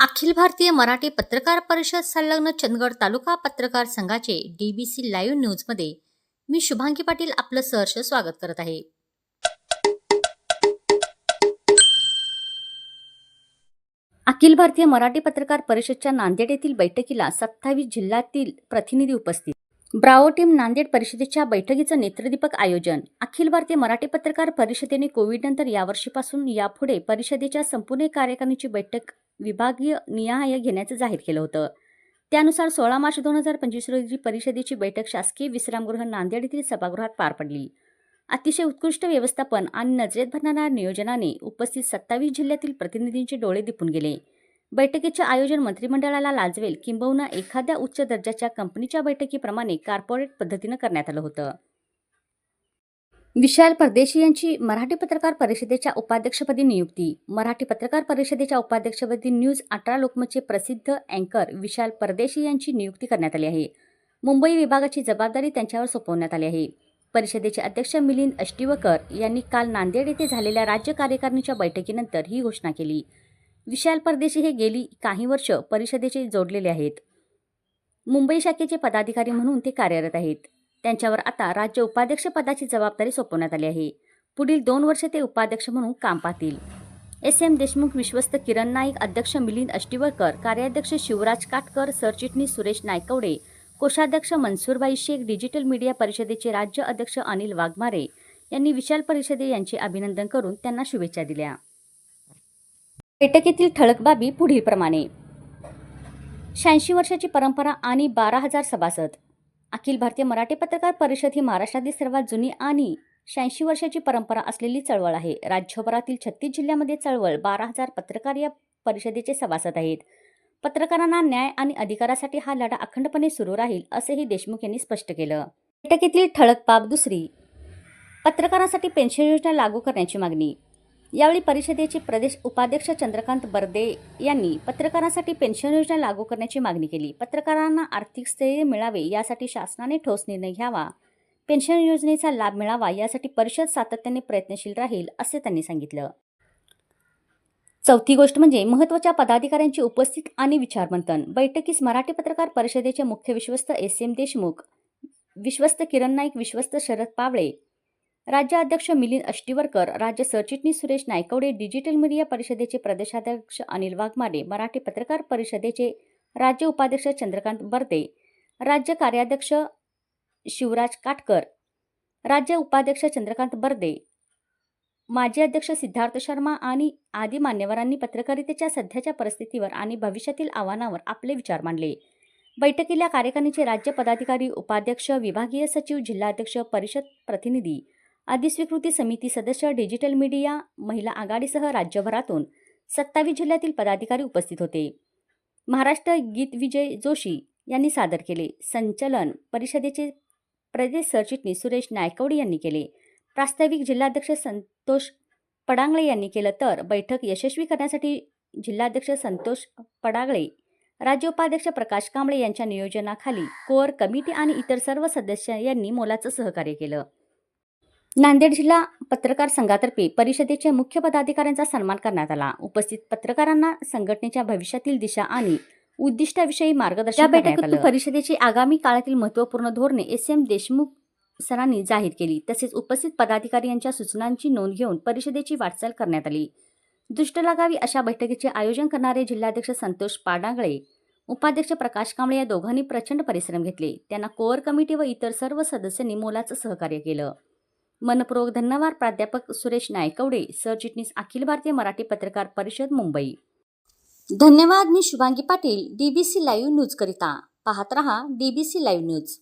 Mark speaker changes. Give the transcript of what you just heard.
Speaker 1: अखिल भारतीय मराठी पत्रकार परिषद संलग्न चंदगड तालुका पत्रकार संघाचे डीबीसी लाईव्ह न्यूजमध्ये मी शुभांगी पाटील आपलं सहर्ष स्वागत करत आहे. अखिल भारतीय मराठी पत्रकार परिषदच्या नांदेड येथील बैठकीला सत्तावीस जिल्ह्यातील प्रतिनिधी उपस्थित ब्रावो टीम नांदेड परिषदेच्या बैठकीचं नेत्रदीपक आयोजन. अखिल भारतीय मराठी पत्रकार परिषदेने कोविडनंतर यावर्षीपासून यापुढे परिषदेच्या संपूर्ण कार्यकारिणीची बैठक विभागीय निहाय घेण्याचं जाहीर केलं होतं. त्यानुसार सोळा मार्च दोन हजार पंचवीस रोजी परिषदेची बैठक शासकीय विश्रामगृह नांदेड येथील सभागृहात पार पडली. अतिशय उत्कृष्ट व्यवस्थापन आणि नजरेत भरणाऱ्या नियोजनाने उपस्थित सत्तावीस जिल्ह्यातील प्रतिनिधींचे डोळे दिपून गेले. बैठकीचे आयोजन मंत्रिमंडळाला लाजवेल. किंबहुना एखाद्या उच्च दर्जाच्या कंपनीच्या बैठकीप्रमाणे कॉर्पोरेट पद्धतीनं करण्यात आलं होतं. विशाल परदेशी यांची मराठी पत्रकार परिषदेच्या उपाध्यक्षपदी नियुक्ती. मराठी पत्रकार परिषदेच्या उपाध्यक्षपदी न्यूज अठरा लोकमतचे प्रसिद्ध अँकर विशाल परदेशी यांची नियुक्ती करण्यात आली आहे. मुंबई विभागाची जबाबदारी त्यांच्यावर सोपवण्यात आली आहे. परिषदेचे अध्यक्ष मिलिंद अष्टीवकर यांनी काल नांदेड येथे झालेल्या राज्य कार्यकारिणीच्या बैठकीनंतर ही घोषणा केली. विशाल परदेशी हे गेली काही वर्ष परिषदेचे जोडलेले आहेत. मुंबई शाखेचे पदाधिकारी म्हणून ते कार्यरत आहेत. त्यांच्यावर आता राज्य उपाध्यक्ष पदाची जबाबदारी सोपवण्यात आली आहे. पुढील दोन वर्षे ते उपाध्यक्ष म्हणून काम पाहतील. एस. एम. देशमुख विश्वस्त किरण नाईक अध्यक्ष मिलिंद अष्टीवरकर कार्याध्यक्ष शिवराज काटकर सरचिटणीस सुरेश नायकवडे कोषाध्यक्ष मनसूरबाई शेख डिजिटल मीडिया परिषदेचे राज्य अध्यक्ष अनिल वाघमारे यांनी विशाल परिषदे यांचे अभिनंदन करून त्यांना शुभेच्छा दिल्या. बैठकीतील ठळक बाबी पुढीलप्रमाणे. शहाऐंशी वर्षाची परंपरा आणि बारा हजार सभासद. अखिल भारतीय मराठी पत्रकार परिषद ही महाराष्ट्रातील सर्वात जुनी आणि शहाऐंशी वर्षाची परंपरा असलेली चळवळ आहे. राज्यभरातील छत्तीस जिल्ह्यामध्ये चळवळ बारा हजार पत्रकार या परिषदेचे सभासद आहेत. पत्रकारांना न्याय आणि अधिकारासाठी हा लढा अखंडपणे सुरू राहील असेही देशमुख यांनी स्पष्ट केलं. बैठकीतील ठळक बाब दुसरी. पत्रकारांसाठी पेन्शन योजना लागू करण्याची मागणी. यावेळी परिषदेचे प्रदेश उपाध्यक्ष चंद्रकांत बर्दे यांनी पत्रकारांसाठी पेन्शन योजना लागू करण्याची मागणी केली. पत्रकारांना आर्थिक स्थैर्य मिळावे यासाठी शासनाने ठोस निर्णय घ्यावा. पेन्शन योजनेचा लाभ मिळावा यासाठी परिषद सातत्याने प्रयत्नशील राहील असे त्यांनी सांगितलं. चौथी गोष्ट म्हणजे महत्त्वाच्या पदाधिकाऱ्यांची उपस्थित आणि विचारमंथन. बैठकीस मराठी पत्रकार परिषदेचे मुख्य विश्वस्त एस एम देशमुख विश्वस्त किरण नाईक विश्वस्त शरद पावळे राज्य अध्यक्ष मिलिंद अष्टीवरकर राज्य सरचिटणीस सुरेश नायकवडे डिजिटल मीडिया परिषदेचे प्रदेशाध्यक्ष अनिल वाघमारे मराठी पत्रकार परिषदेचे राज्य उपाध्यक्ष चंद्रकांत बर्दे राज्य कार्याध्यक्ष शिवराज काटकर राज्य उपाध्यक्ष चंद्रकांत बर्दे माजी अध्यक्ष सिद्धार्थ शर्मा आणि आदी मान्यवरांनी पत्रकारितेच्या सध्याच्या परिस्थितीवर आणि भविष्यातील आव्हानावर आपले विचार मांडले. बैठकीला कार्यकारिणीचे राज्य पदाधिकारी उपाध्यक्ष विभागीय सचिव जिल्हाध्यक्ष परिषद प्रतिनिधी अधिस्वीकृती समिती सदस्य डिजिटल मीडिया महिला आघाडीसह राज्यभरातून सत्तावीस जिल्ह्यातील पदाधिकारी उपस्थित होते. महाराष्ट्र गीत विजय जोशी यांनी सादर केले. संचलन परिषदेचे प्रदेश सरचिटणीस सुरेश नायकवडे यांनी केले. प्रास्ताविक जिल्हाध्यक्ष संतोष पडांगळे यांनी केलं तर बैठक यशस्वी करण्यासाठी जिल्हाध्यक्ष संतोष पडागळे राज्य उपाध्यक्ष प्रकाश कांबळे यांच्या नियोजनाखाली कोअर कमिटी आणि इतर सर्व सदस्य यांनी मोलाचं सहकार्य केलं. नांदेड जिल्हा पत्रकार संघातर्फे परिषदेचे मुख्य पदाधिकाऱ्यांचा सन्मान करण्यात आला. उपस्थित पत्रकारांना संघटनेच्या भविष्यातील दिशा आणि उद्दिष्टाविषयी मार्गदर्शन आलं बैठकीत परिषदेची आगामी काळातील महत्त्वपूर्ण धोरणे एस एम देशमुख सरांनी जाहीर केली. तसेच उपस्थित पदाधिकारी यांच्या सूचनांची नोंद घेऊन परिषदेची वाटचाल करण्यात आली. दृष्ट लागावी अशा बैठकीचे आयोजन करणारे जिल्हाध्यक्ष संतोष पाडांगळे उपाध्यक्ष प्रकाश कांबळे या दोघांनी प्रचंड परिश्रम घेतले. त्यांना कोअर कमिटी व इतर सर्व सदस्यांनी मोलाचं सहकार्य केलं. मनपूर्वक धन्यवाद प्राध्यापक सुरेश नायकवडे. सरचिटणीस अखिल भारतीय मराठी पत्रकार परिषद मुंबई. धन्यवाद मी Shubhangi Patil DBC live news करिता. पाहत रहा डीबीसी लाईव्ह न्यूज